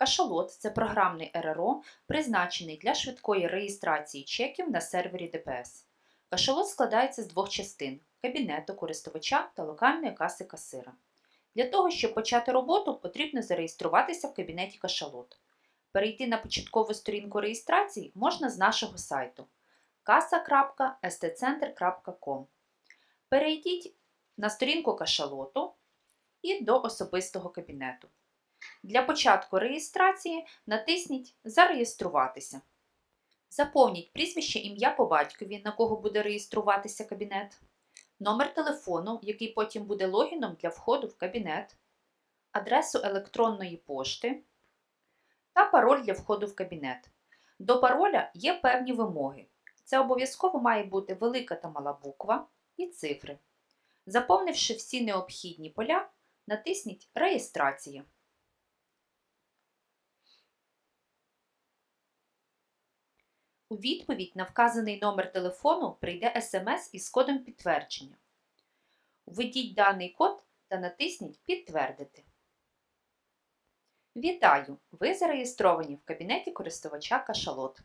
Кашалот це програмний РРО, призначений для швидкої реєстрації чеків на сервері ДПС. Кашалот складається з двох частин кабінету користувача та локальної каси касира. Для того, щоб почати роботу, потрібно зареєструватися в кабінеті Кашалот. Перейти на початкову сторінку реєстрації можна з нашого сайту kasa.stcenter.com. Перейдіть на сторінку кашалоту і до особистого кабінету. Для початку реєстрації натисніть Зареєструватися. Заповніть прізвище ім'я по батькові, на кого буде реєструватися кабінет, номер телефону, який потім буде логіном для входу в кабінет, адресу електронної пошти та пароль для входу в кабінет. До пароля є певні вимоги. Це обов'язково має бути велика та мала буква і цифри. Заповнивши всі необхідні поля, натисніть Реєстрація. У відповідь на вказаний номер телефону прийде смс із кодом підтвердження. Введіть даний код та натисніть Підтвердити. Вітаю! Ви зареєстровані в кабінеті користувача Кашалот.